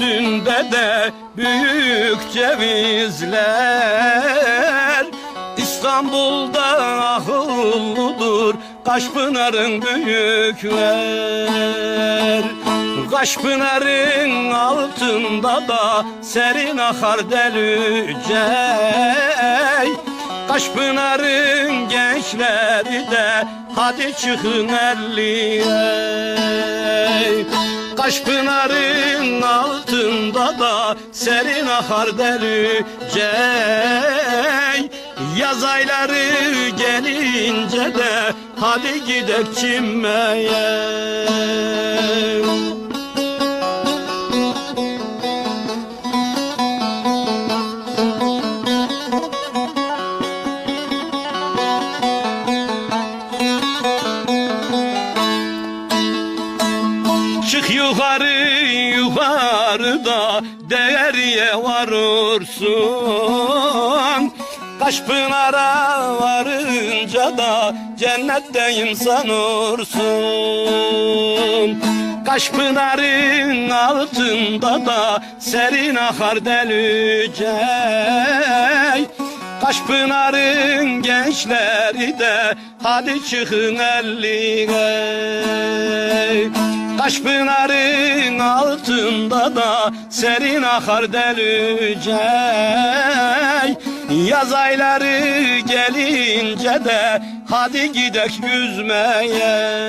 üstünde de büyük cevizler. İstanbul'da ahıllıdır Kaşpınar'ın büyükler. Kaşpınar'ın altında da serin akar delücey Kaşpınar'ın gençleri de hadi çıkın elliye. Kaşpınar'ın altında da serin akar delücey Yaz ayları gelince de hadi gidek çimmeye yukarı yukarıda değeriye varırsın. Kaşpınar'a varınca da cennetteyim sanırsın Kaşpınar'ın altında da serin akar delücey Kaşpınar'ın gençleri de hadi çıkın elliye Kaşpınar'ın altında da serin akar delücey Yaz ayları gelince de hadi gidek yüzmeye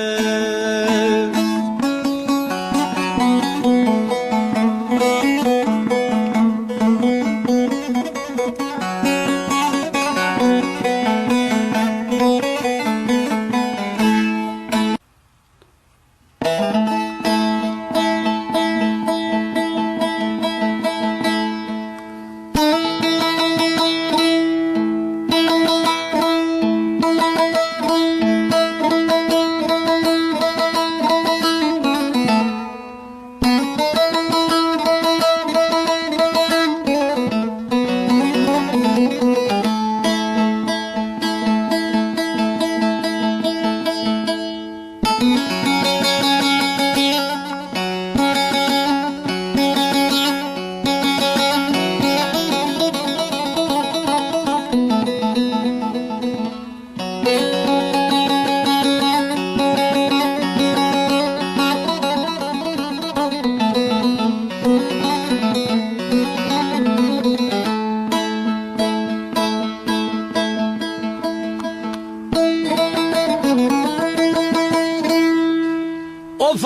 Of!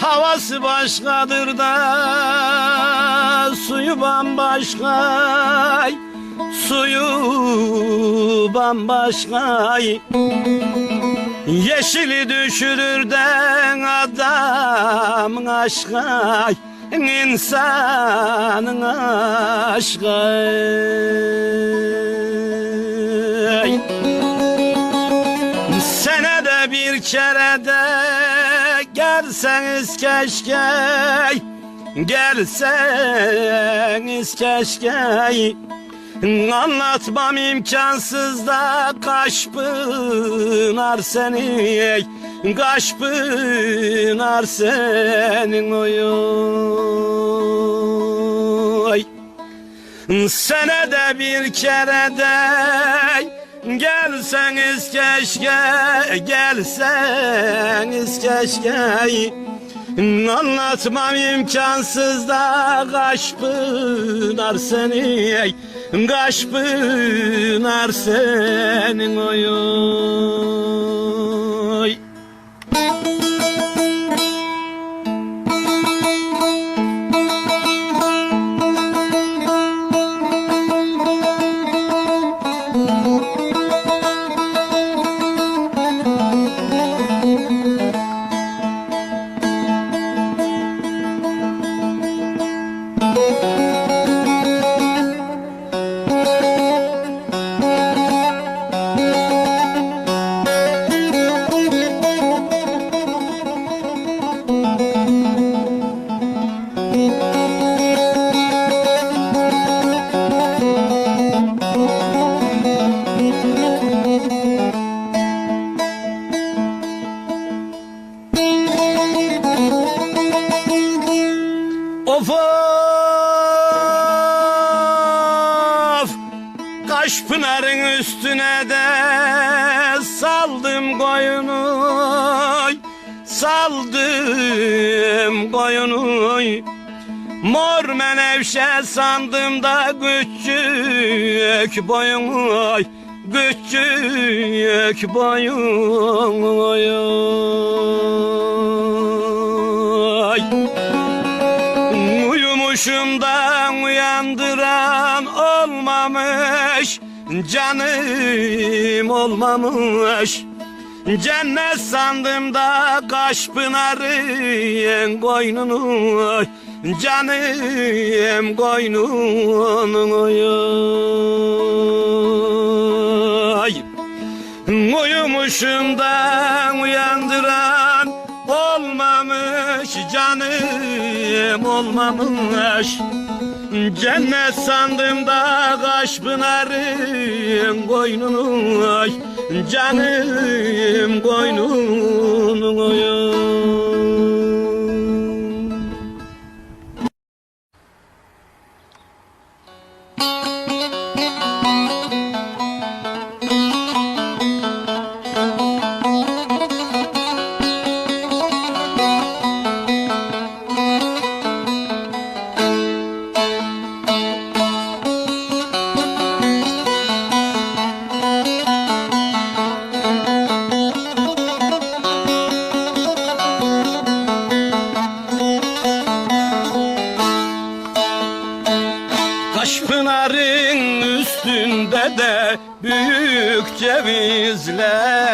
Havası başkadır da Suyu bambaşka. Suyu bambaşka. Yeşili düşürür de adamın aşkı insanın aşkı Senede bir kere de gelseniz keşke Gelseniz keşke. Anlatmam imkansız da kaş pınar seni Kaş pınar senin oy. Senede bir kere de Gelseniz keşke, gelseniz keşke. Anlatmam imkansız da kaş pınar seni Kaş pınar senin oy Saldım koyunu Mor menevşe sandım da küçük boyunu Küçük boyunu Uyumuşum da uyandıran olmamış Canım olmamış Cennet sandım da kaş pınarın koynunu Canım koynunu ay. Uyumuşum da uyandıran olmamış canım olmamış Cennet sandım da kaş pınarın koynunu ay. Canım koynunu ay. Büyük cevizler.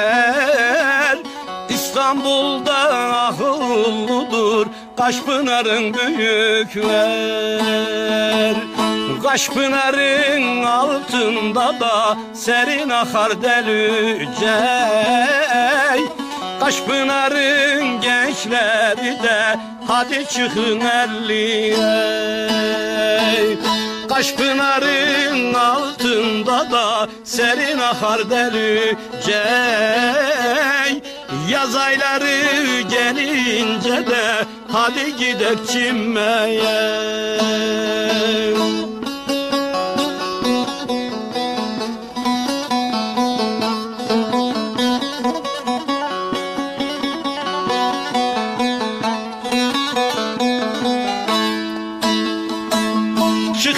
İstanbul'da ahıllıdır Kaş pınarın büyükler. Kaş pınarın altında da serin akar delücey Kaş pınarın gençleri de hadi çıkın elliye Kaş pınarın altında da serin akar delücey Yaz ayları gelince de hadi gidek çimmeye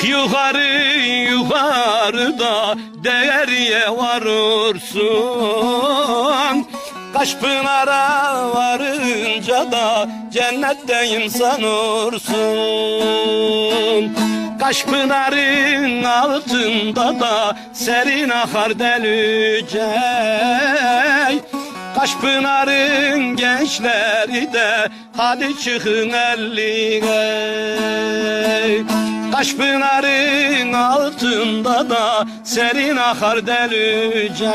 Yukarı yukarıda değeriye varırsın Kaş pınara varınca da cennette insan olursun. Kaş pınarın altında da serin akar delücey Kaş pınarın gençleri de hadi çıkın elliye Kaş pınarın altında da serin akar delücey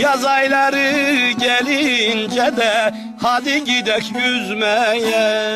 Yaz ayları gelince de hadi gidek yüzmeye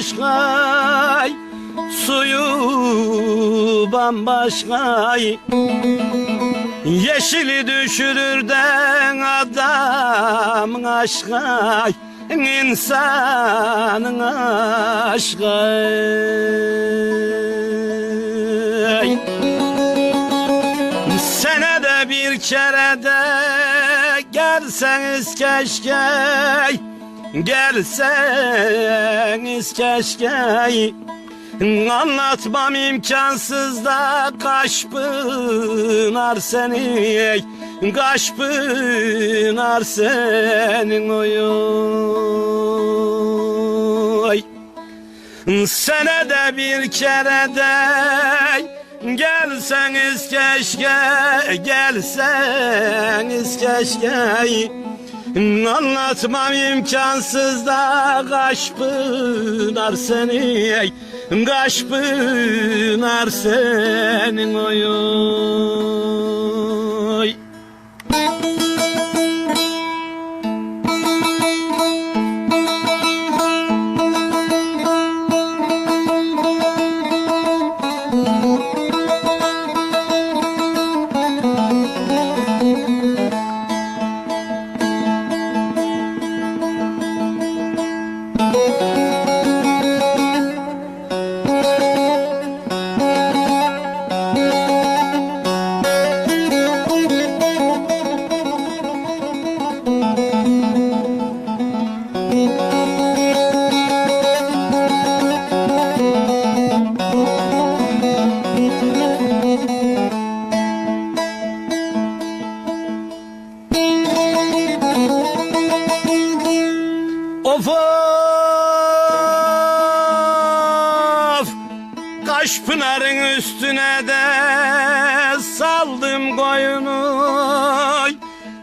bambaşka Suyu bambaşka Yeşili düşürür de adamın aşkı insanın aşkı Senede bir kere de gelseniz keşke Gelseniz keşke Anlatmam imkansız da kaş pınar seni Kaş pınar senin oy. Senede bir kere de Gelseniz keşke Gelseniz keşke Anlatmam imkansız da Kaş pınar seni Kaş pınar senin oy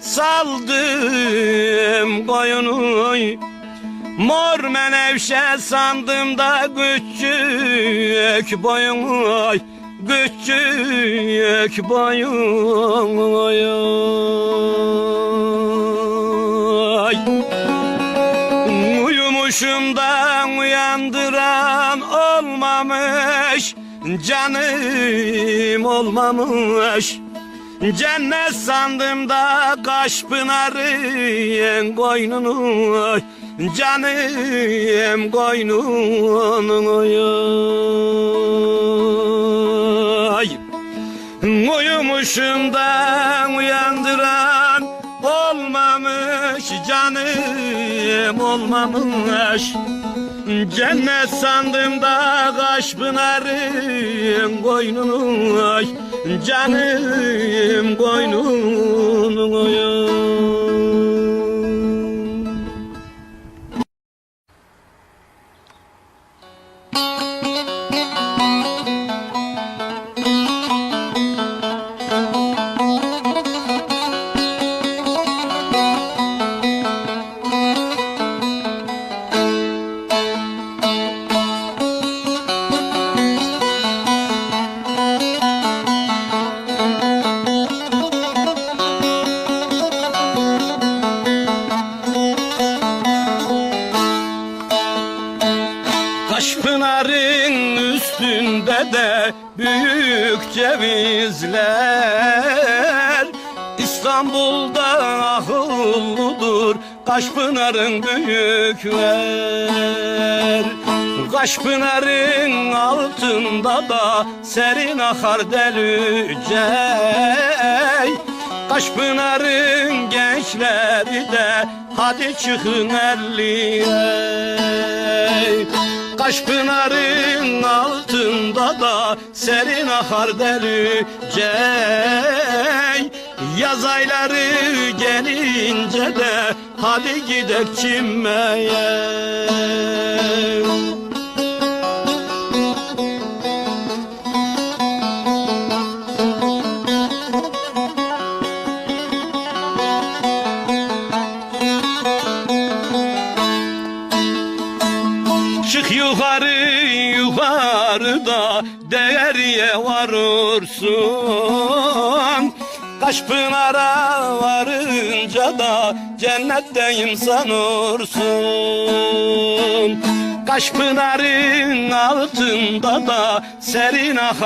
Saldım koyunu Mor menevşe sandım da küçük boyunu Küçük boyunu Uyumuşumdan uyandıran olmamış Canım olmamış Cennet sandım da kaş pınarın koynunu Canım koynunu oy Uyumuşumdan uyandıran olmamış canım olmamış. Cennet sandım da kaş pınarın koynunu Canım Kaş pınarın büyükler Kaş pınarın altında da serin akar delücey Kaş pınarın gençleri de hadi çıkın elliye Kaş pınarın altında da serin akar derücey Yaz ayları gelince de hadi gidek çimmeye da cennetteyim sanırsın. Kaş pınarın altında da serin akar